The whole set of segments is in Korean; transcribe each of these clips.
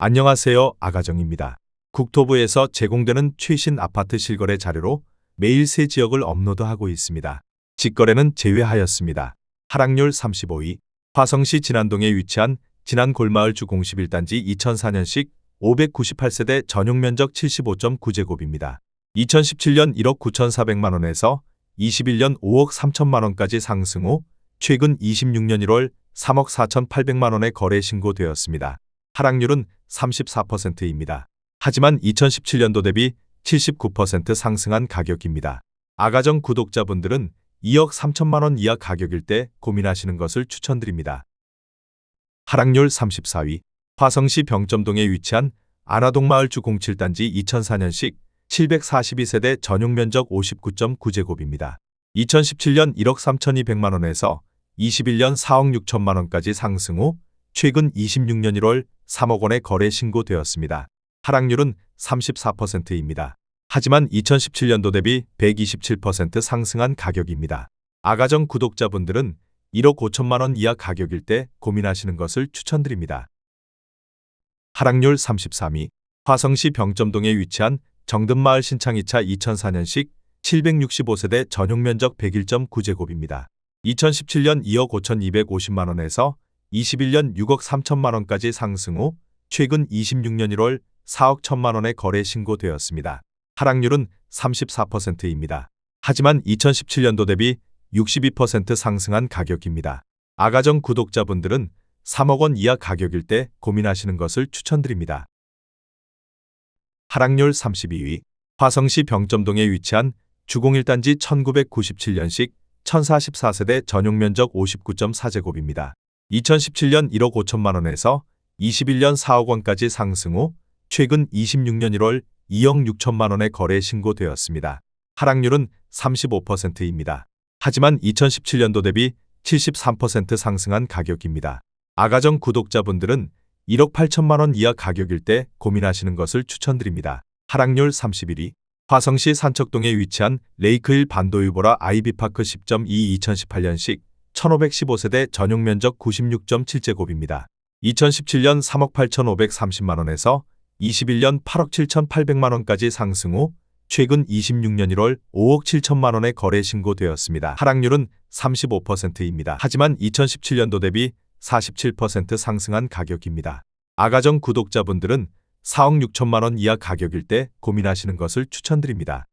안녕하세요. 아가정입니다. 국토부에서 제공되는 최신 아파트 실거래 자료로 매일 새 지역을 업로드하고 있습니다. 직거래는 제외하였습니다. 하락률 35위. 화성시 진안동에 위치한 진안 골마을 주 01단지 2004년식 598세대 전용 면적 75.9제곱입니다. 2017년 1억 9,400만 원에서 21년 5억 3천만 원까지 상승 후 최근 26년 1월 3억 4,800만 원의 거래 신고되었습니다. 하락률은 34%입니다. 하지만 2017년도 대비 79% 상승한 가격입니다. 아가정 구독자분들은 2억 3천만 원 이하 가격일 때 고민하시는 것을 추천드립니다. 하락률 34위 화성시 병점동에 위치한 안화동 마을주 07단지 2004년식 742세대 전용 면적 59.9제곱입니다. 2017년 1억 3,200만 원에서 21년 4억 6천만 원까지 상승 후 최근 26년 1월 3억 원의 거래 신고되었습니다. 하락률은 34%입니다. 하지만 2017년도 대비 127% 상승한 가격입니다. 아가정 구독자분들은 1억 5천만 원 이하 가격일 때 고민하시는 것을 추천드립니다. 하락률 33위 화성시 병점동에 위치한 정든마을 신창 2차 2004년식 765세대 전용 면적 101.9제곱입니다. 2017년 2억 5,250만 원에서 21년 6억 3천만 원까지 상승 후 최근 26년 1월 4억 1천만 원의 거래 신고되었습니다. 하락률은 34%입니다. 하지만 2017년도 대비 62% 상승한 가격입니다. 아가정 구독자분들은 3억 원 이하 가격일 때 고민하시는 것을 추천드립니다. 하락률 32위 화성시 병점동에 위치한 주공1단지 1997년식 1044세대 전용 면적 59.4제곱입니다. 2017년 1억 5천만 원에서 21년 4억 원까지 상승 후 최근 26년 1월 2억 6천만 원의 거래 신고되었습니다. 하락률은 35%입니다. 하지만 2017년도 대비 73% 상승한 가격입니다. 아가정 구독자분들은 1억 8천만 원 이하 가격일 때 고민하시는 것을 추천드립니다. 하락률 31위 화성시 산척동에 위치한 레이크힐 반도유보라 아이비파크 10.2 2018년식 1515세대 전용 면적 96.7제곱입니다. 2017년 3억 8,530만 원에서 21년 8억 7,800만 원까지 상승 후 최근 26년 1월 5억 7천만 원의 거래 신고되었습니다. 하락률은 35%입니다. 하지만 2017년도 대비 47% 상승한 가격입니다. 아가정 구독자분들은 4억 6천만 원 이하 가격일 때 고민하시는 것을 추천드립니다.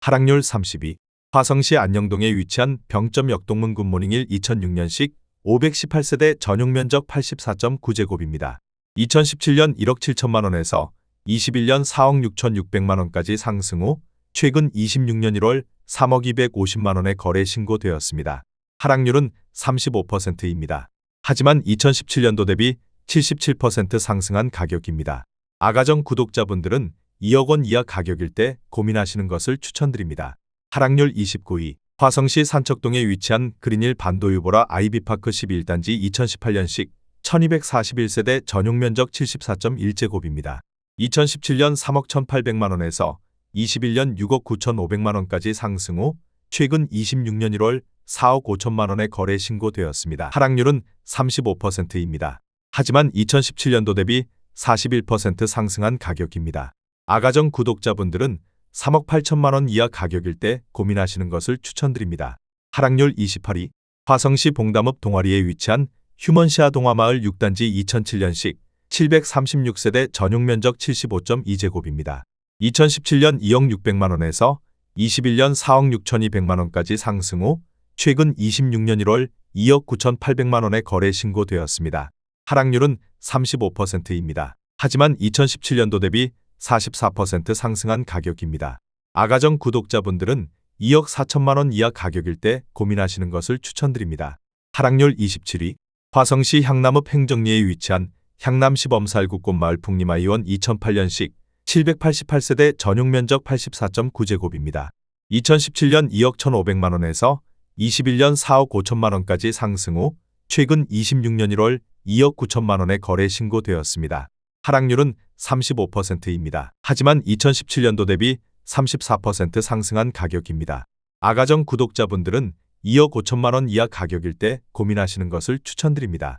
하락률 32. 화성시 안녕동에 위치한 병점 역동문 굿모닝 1 2006년식 518세대 전용 면적 84.9제곱입니다. 2017년 1억 7천만 원에서 21년 4억 6천6백만 원까지 상승 후 최근 26년 1월 3억 250만 원의 거래 신고되었습니다. 하락률은 35%입니다. 하지만 2017년도 대비 77% 상승한 가격입니다. 아가정 구독자분들은 2억 원 이하 가격일 때 고민하시는 것을 추천드립니다. 하락률 29위 화성시 산척동에 위치한 그린힐 반도유보라 아이비파크 11단지 2018년식 1241세대 전용 면적 74.1제곱입니다. 2017년 3억 1,800만 원에서 21년 6억 9,500만 원까지 상승 후 최근 26년 1월 4억 5천만 원의 거래 신고되었습니다. 하락률은 35%입니다. 하지만 2017년도 대비 41% 상승한 가격입니다. 아가정 구독자분들은 3억 8천만 원 이하 가격일 때 고민하시는 것을 추천드립니다. 하락률 28위 화성시 봉담읍 동아리에 위치한 휴먼시아 동화마을 6단지 2007년식 736세대 전용 면적 75.2제곱입니다. 2017년 2억 600만 원에서 21년 4억 6,200만 원까지 상승 후 최근 26년 1월 2억 9,800만 원의 거래 신고되었습니다. 하락률은 35%입니다. 하지만 2017년도 대비 44% 상승한 가격입니다. 아가정 구독자분들은 2억 4천만 원 이하 가격일 때 고민하시는 것을 추천드립니다. 하락률 27위 화성시 향남읍 행정리에 위치한 향남시 범살국꽃 마을 풍림아이원 2008년식 788세대 전용 면적 84.9제곱입니다. 2017년 2억 1,500만 원에서 21년 4억 5천만 원까지 상승 후 최근 26년 1월 2억 9천만 원의 거래 신고되었습니다. 하락률은 35%입니다. 하지만 2017년도 대비 34% 상승한 가격입니다. 아가정 구독자분들은 2억 5천만 원 이하 가격일 때 고민하시는 것을 추천드립니다.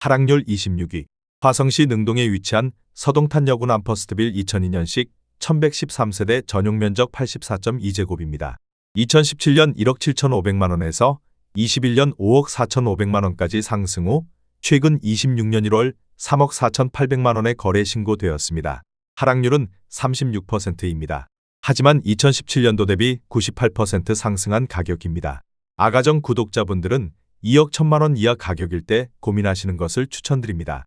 하락률 26위 화성시 능동에 위치한 서동탄여군 암퍼스트빌 2002년식 1113세대 전용 면적 84.2제곱입니다. 2017년 1억 7,500만 원에서 21년 5억 4,500만 원까지 상승 후 최근 26년 1월 3억 4,800만 원에 거래 신고되었습니다. 하락률은 36%입니다. 하지만 2017년도 대비 98% 상승한 가격입니다. 아가정 구독자분들은 2억 1천만 원 이하 가격일 때 고민하시는 것을 추천드립니다.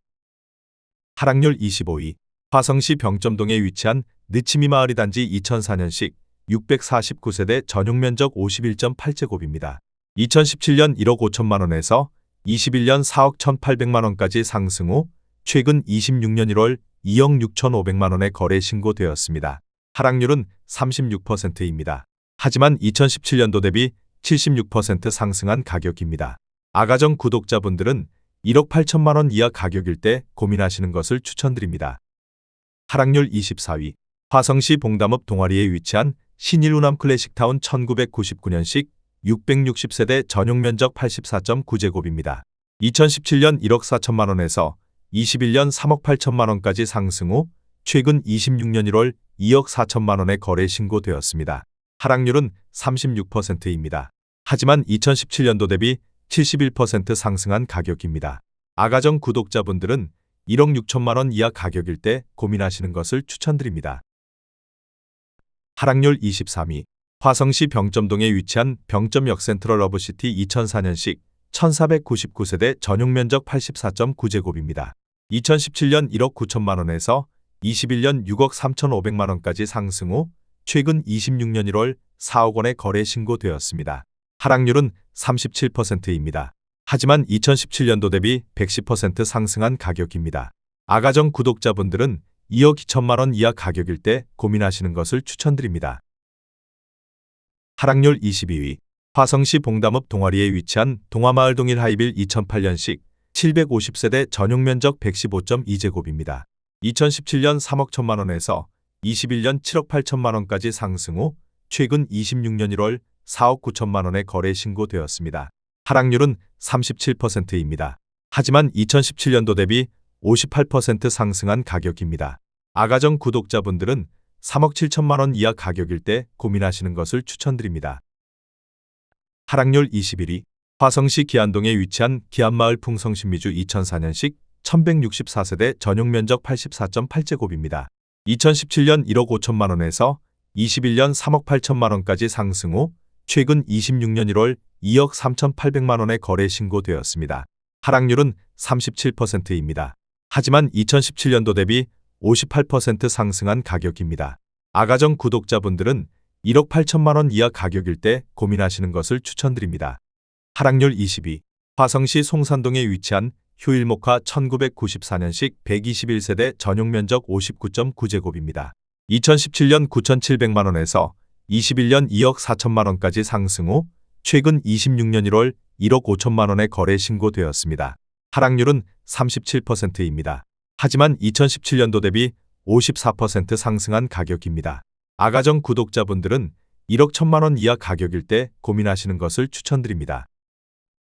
하락률 25위 화성시 병점동에 위치한 느치미 마을이 단지 2004년식 649세대 전용 면적 51.8제곱입니다. 2017년 1억 5천만 원에서 21년 4억 1,800만 원까지 상승 후 최근 26년 1월 2억 6,500만 원에 거래 신고되었습니다. 하락률은 36%입니다. 하지만 2017년도 대비 76% 상승한 가격입니다. 아가정 구독자분들은 1억 8천만 원 이하 가격일 때 고민하시는 것을 추천드립니다. 하락률 24위 화성시 봉담읍 동아리에 위치한 신일우남 클래식타운 1999년식 660세대 전용 면적 84.9제곱입니다. 2017년 1억 4천만 원에서 21년 3억 8천만 원까지 상승 후 최근 26년 1월 2억 4천만 원에 거래 신고되었습니다. 하락률은 36%입니다. 하지만 2017년도 대비 71% 상승한 가격입니다. 아가정 구독자분들은 1억 6천만 원 이하 가격일 때 고민하시는 것을 추천드립니다. 하락률 23위 화성시 병점동에 위치한 병점역 센트럴 러브시티 2004년식 1499세대 전용 면적 84.9제곱입니다. 2017년 1억 9천만 원에서 21년 6억 3,500만 원까지 상승 후 최근 26년 1월 4억 원에 거래 신고되었습니다. 하락률은 37%입니다. 하지만 2017년도 대비 110% 상승한 가격입니다. 아가정 구독자분들은 2억 2천만 원 이하 가격일 때 고민하시는 것을 추천드립니다. 하락률 22위 화성시 봉담읍 동아리에 위치한 동화마을 동일 하이빌 2008년식 750세대 전용 면적 115.2제곱입니다. 2017년 3억 1천만 원에서 21년 7억 8천만 원까지 상승 후 최근 26년 1월 4억 9천만 원에 거래 신고되었습니다. 하락률은 37%입니다. 하지만 2017년도 대비 58% 상승한 가격입니다. 아가정 구독자분들은 3억 7천만 원 이하 가격일 때 고민하시는 것을 추천드립니다. 하락률 21위 화성시 기안동에 위치한 기안마을 풍성신미주 2004년식 1164세대 전용 면적 84.8제곱입니다. 2017년 1억 5천만 원에서 21년 3억 8천만 원까지 상승 후 최근 26년 1월 2억 3,800만 원에 거래 신고되었습니다. 하락률은 37%입니다. 하지만 2017년도 대비 58% 상승한 가격입니다. 아가정 구독자분들은 1억 8천만 원 이하 가격일 때 고민하시는 것을 추천드립니다. 하락률 22 화성시 송산동에 위치한 휴일목화 1994년식 121세대 전용 면적 59.9제곱입니다. 2017년 9,700만 원에서 21년 2억 4천만 원까지 상승 후 최근 26년 1월 1억 5천만 원에 거래 신고되었습니다. 하락률은 37%입니다. 하지만 2017년도 대비 54% 상승한 가격입니다. 아가정 구독자분들은 1억 1천만 원 이하 가격일 때 고민하시는 것을 추천드립니다.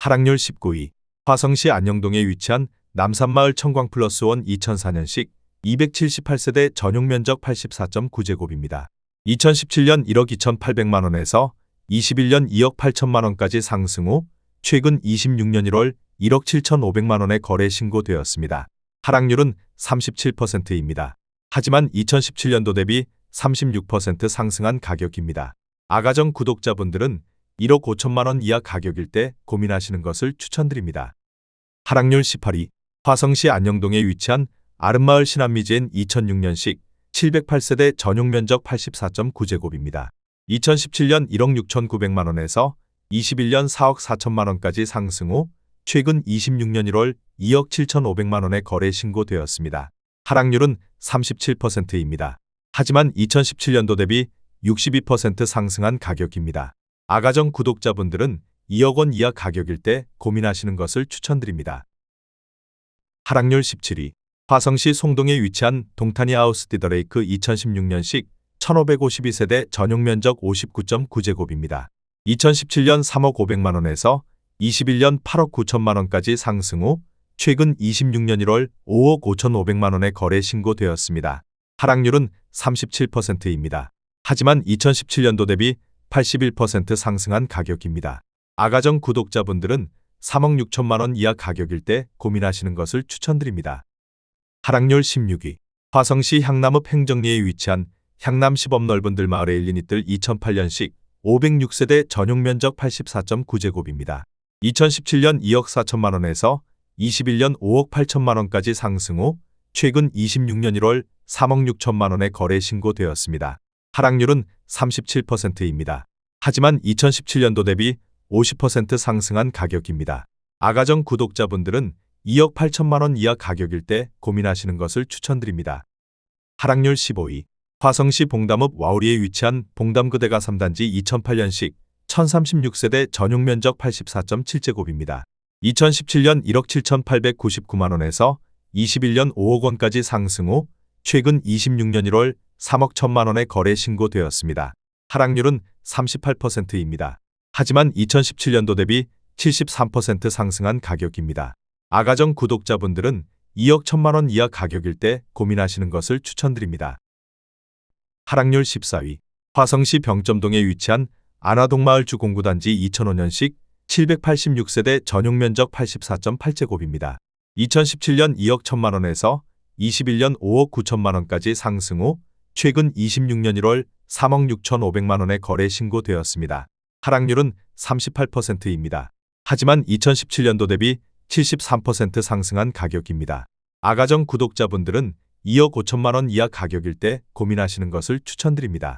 하락률 19위 화성시 안녕동에 위치한 남산마을 청광플러스원 2004년식 278세대 전용 면적 84.9제곱입니다. 2017년 1억 2,800만 원에서 21년 2억 8천만 원까지 상승 후 최근 26년 1월 1억 7,500만 원에 거래 신고되었습니다. 하락률은 37%입니다. 하지만 2017년도 대비 36% 상승한 가격입니다. 아가정 구독자분들은 1억 5천만 원 이하 가격일 때 고민하시는 것을 추천드립니다. 하락률 18위 화성시 안녕동에 위치한 아름마을 신안미지엔 2006년식 708세대 전용 면적 84.9제곱입니다. 2017년 1억 6천9백만 원에서 21년 4억 4천만 원까지 상승 후 최근 26년 1월 2억 7천5백만 원에 거래 신고되었습니다. 하락률은 37%입니다. 하지만 2017년도 대비 62% 상승한 가격입니다. 아가정 구독자분들은 2억 원 이하 가격일 때 고민하시는 것을 추천드립니다. 하락률 17위 화성시 송동에 위치한 동타니 하우스 디더레이크 2016년식 1552세대 전용 면적 59.9제곱입니다. 2017년 3억 5백만 원에서 21년 8억 9천만 원까지 상승 후 최근 26년 1월 5억 5,500만 원의 거래 신고되었습니다. 하락률은 37%입니다. 하지만 2017년도 대비 81% 상승한 가격입니다. 아가정 구독자분들은 3억 6천만 원 이하 가격일 때 고민하시는 것을 추천드립니다. 하락률 16위 화성시 향남읍 행정리에 위치한 향남 시범 넓은 들 마을에 일린 이뜰 2008년식 506세대 전용 면적 84.9제곱입니다. 2017년 2억 4천만 원에서 21년 5억 8천만 원까지 상승 후 최근 26년 1월 3억 6천만 원의 거래 신고되었습니다. 하락률은 37%입니다. 하지만 2017년도 대비 50% 상승한 가격입니다. 아가정 구독자분들은 2억 8천만 원 이하 가격일 때 고민하시는 것을 추천드립니다. 하락률 15위 화성시 봉담읍 와우리에 위치한 봉담그대가 3단지 2008년식 1036세대 전용 면적 84.7제곱입니다. 2017년 1억 7,899만 원에서 21년 5억 원까지 상승 후 최근 26년 1월 3억 1천만 원의 거래 신고되었습니다. 하락률은 38%입니다. 하지만 2017년도 대비 73% 상승한 가격입니다. 아가정 구독자분들은 2억 1천만 원 이하 가격일 때 고민하시는 것을 추천드립니다. 하락률 14위 화성시 병점동에 위치한 안화동마을 주 공구단지 2005년식 786세대 전용 면적 84.8제곱입니다. 2017년 2억 1천만 원에서 21년 5억 9천만 원까지 상승 후 최근 26년 1월 3억 6천5백만 원의 거래 신고되었습니다. 하락률은 38%입니다. 하지만 2017년도 대비 73% 상승한 가격입니다. 아가정 구독자분들은 2억 5천만 원 이하 가격일 때 고민하시는 것을 추천드립니다.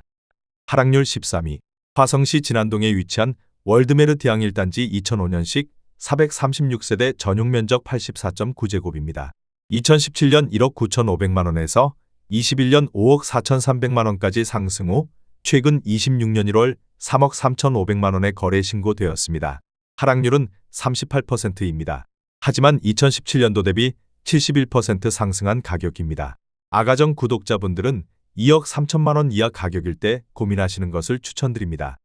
하락률 13위 화성시 진안동에 위치한 월드메르티앙 1단지 2005년식 436세대 전용 면적 84.9제곱입니다. 2017년 1억 9천5백만 원에서 21년 5억 4천3백만 원까지 상승 후 최근 26년 1월 3억 3천5백만 원의 거래 신고되었습니다. 하락률은 38%입니다. 하지만 2017년도 대비 71% 상승한 가격입니다. 아가정 구독자분들은 2억 3천만 원 이하 가격일 때 고민하시는 것을 추천드립니다.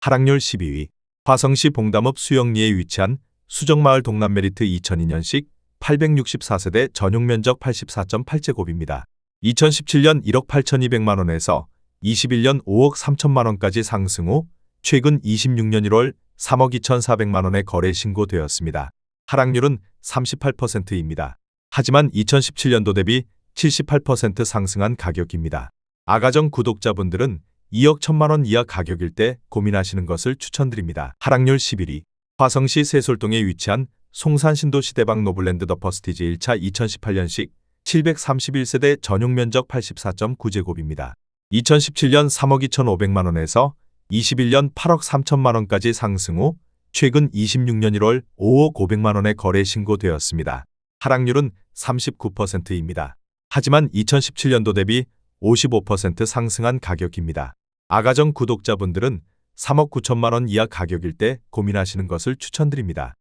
하락률 12위 화성시 봉담읍 수영리에 위치한 수정마을 동남메리트 2002년식 864세대 전용 면적 84.8제곱입니다. 2017년 1억 8,200만 원에서 21년 5억 3천만 원까지 상승 후 최근 26년 1월 3억 2,400만 원의 거래 신고되었습니다. 하락률은 38%입니다. 하지만 2017년도 대비 78% 상승한 가격입니다. 아가정 구독자분들은 2억 1천만 원 이하 가격일 때 고민하시는 것을 추천드립니다. 하락률 11위 화성시 세솔동에 위치한 송산신도 시대방 노블랜드 더 퍼스티지 1차 2018년식 731세대 전용 면적 84.9제곱입니다. 2017년 3억 2천5백만 원에서 21년 8억 3천만 원까지 상승 후 최근 26년 1월 5억 5백만 원의 거래 신고되었습니다. 하락률은 39%입니다. 하지만 2017년도 대비 55% 상승한 가격입니다. 아가정 구독자분들은 3억 9천만 원 이하 가격일 때 고민하시는 것을 추천드립니다.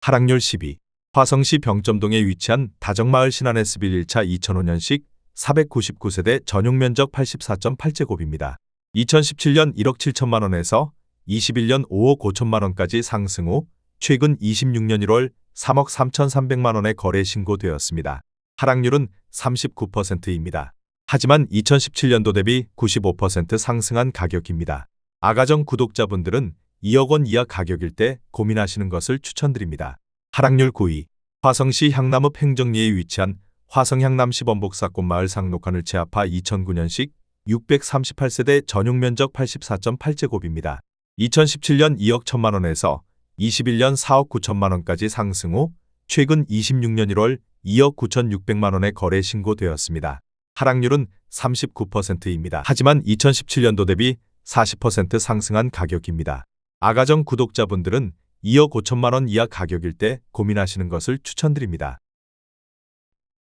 하락률 12. 화성시 병점동에 위치한 다정마을 신안S빌 1차 2005년식 499세대 전용 면적 84.8제곱입니다. 2017년 1억 7천만 원에서 21년 5억 5천만 원까지 상승 후 최근 26년 1월 3억 3천3백만 원의 거래 신고되었습니다. 하락률은 39%입니다. 하지만 2017년도 대비 95% 상승한 가격입니다. 아가정 구독자분들은 2억 원 이하 가격일 때 고민하시는 것을 추천드립니다. 하락률 9위 화성시 향남읍 행정리에 위치한 화성향남 시범복사꽃 마을 상록한을 제압하 2009년식 638세대 전용 면적 84.8제곱입니다. 2017년 2억 1천만 원에서 21년 4억 9천만 원까지 상승 후 최근 26년 1월 2억 9천6백만 원의 거래 신고되었습니다. 하락률은 39%입니다. 하지만 2017년도 대비 40% 상승한 가격입니다. 아가정 구독자분들은 2억 5천만 원 이하 가격일 때 고민하시는 것을 추천드립니다.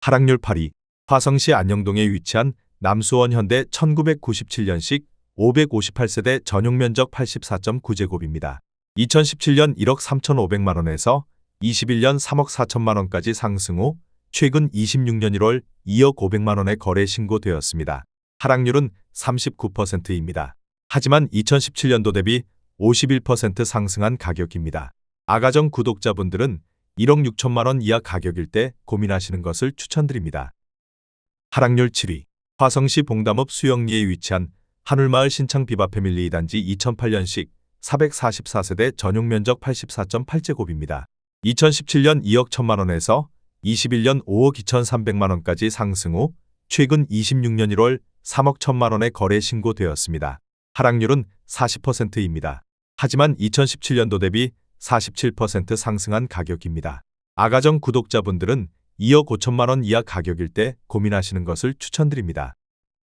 하락률 8위 화성시 안녕동에 위치한 남수원 현대 1997년식 558세대 전용 면적 84.9제곱입니다. 2017년 1억 3천5백만 원에서 21년 3억 4천만 원까지 상승 후 최근 26년 1월 2억 5백만 원의 거래 신고되었습니다. 하락률은 39%입니다. 하지만 2017년도 대비 51% 상승한 가격입니다. 아가정 구독자분들은 1억 6천만 원 이하 가격일 때 고민하시는 것을 추천드립니다. 하락률 7위 화성시 봉담읍 수영리에 위치한 한울마을 신창 비바 패밀리 2단지 2008년식 444세대 전용 면적 84.8제곱입니다. 2017년 2억 1천만 원에서 21년 5억 2천3백만 원까지 상승 후 최근 26년 1월 3억 1천만 원에 거래 신고되었습니다. 하락률은 40%입니다. 하지만 2017년도 대비 47% 상승한 가격입니다. 아가정 구독자분들은 2억 5천만 원 이하 가격일 때 고민하시는 것을 추천드립니다.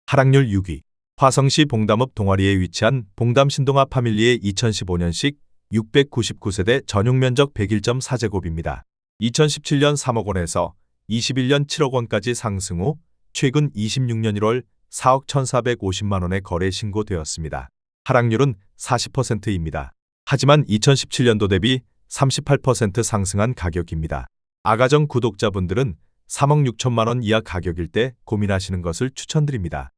하락률 6위 화성시 봉담읍 동아리에 위치한 봉담 신동아 파밀리의 2015년식 699세대 전용 면적 101.4제곱입니다. 2017년 3억 원에서 21년 7억 원까지 상승 후 최근 26년 1월 4억 1,450만 원에 거래 신고되었습니다. 하락률은 40%입니다. 하지만 2017년도 대비 38% 상승한 가격입니다. 아가정 구독자분들은 3억 6천만 원 이하 가격일 때 고민하시는 것을 추천드립니다.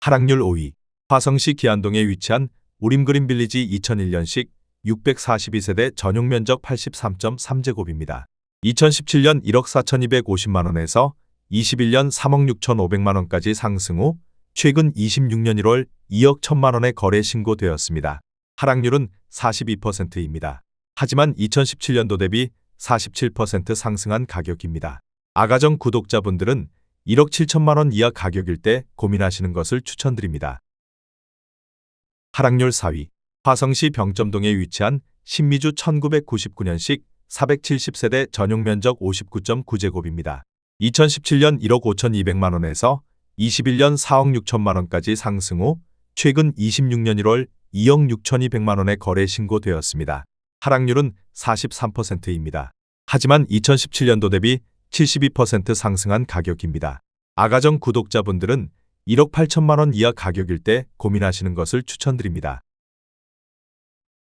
하락률 5위 화성시 기안동에 위치한 우림그린 빌리지 2001년식 642세대 전용 면적 83.3제곱입니다. 2017년 1억 4,250만 원에서 21년 3억 6,500만 원까지 상승 후 최근 26년 1월 2억 1천만 원에 거래 신고되었습니다. 하락률은 42%입니다. 하지만 2017년도 대비 47% 상승한 가격입니다. 아가정 구독자분들은 1억 7천만 원 이하 가격일 때 고민하시는 것을 추천드립니다. 하락률 4위 화성시 병점동에 위치한 신미주 1999년식 470세대 전용 면적 59.9제곱입니다. 2017년 1억 5천2백만 원에서 21년 4억 6천만 원까지 상승 후 최근 26년 1월 2억 6천2백만 원에 거래 신고되었습니다. 하락률은 43%입니다. 하지만 2017년도 대비 72% 상승한 가격입니다. 아가정 구독자분들은 1억 8천만 원 이하 가격일 때 고민하시는 것을 추천드립니다.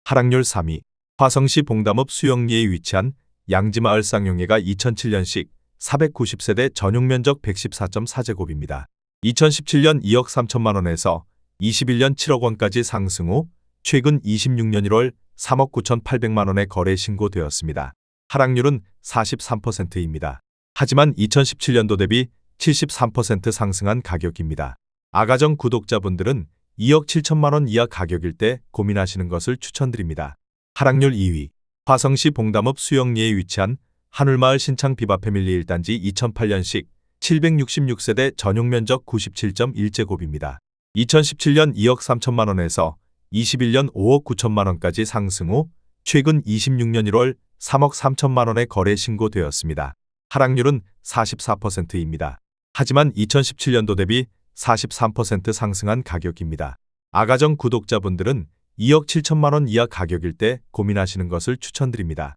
하락률 3위 화성시 봉담읍 수영리에 위치한 양지마을 쌍용예가 2007년식 490세대 전용 면적 114.4제곱입니다. 2017년 2억 3천만 원에서 21년 7억 원까지 상승 후 최근 26년 1월 3억 9천8백만 원에 거래 신고되었습니다. 하락률은 43%입니다. 하지만 2017년도 대비 73% 상승한 가격입니다. 아가정 구독자분들은 2억 7천만 원 이하 가격일 때 고민하시는 것을 추천드립니다. 하락률 2위 화성시 봉담읍 수영리에 위치한 한울마을 신창 비바 패밀리 1단지 2008년식 766세대 전용 면적 97.1제곱입니다. 2017년 2억 3천만 원에서 21년 5억 9천만 원까지 상승 후 최근 26년 1월 3억 3천만 원에 거래 신고되었습니다. 하락률은 44%입니다. 하지만 2017년도 대비 43% 상승한 가격입니다. 아가정 구독자분들은 2억 7천만 원 이하 가격일 때 고민하시는 것을 추천드립니다.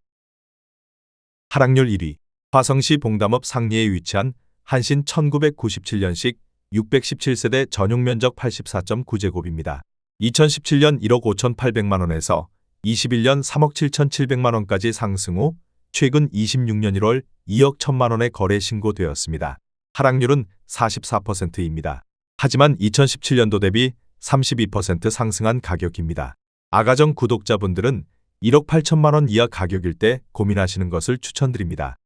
하락률 1위 화성시 봉담읍 상리에 위치한 한신 1997년식 617세대 전용 면적 84.9제곱입니다. 2017년 1억 5천8백만 원에서 21년 3억 7천7백만 원까지 상승 후 최근 26년 1월 2억 1천만 원에 거래 신고되었습니다. 하락률은 44%입니다. 하지만 2017년도 대비 32% 상승한 가격입니다. 아가정 구독자분들은 1억 8천만 원 이하 가격일 때 고민하시는 것을 추천드립니다.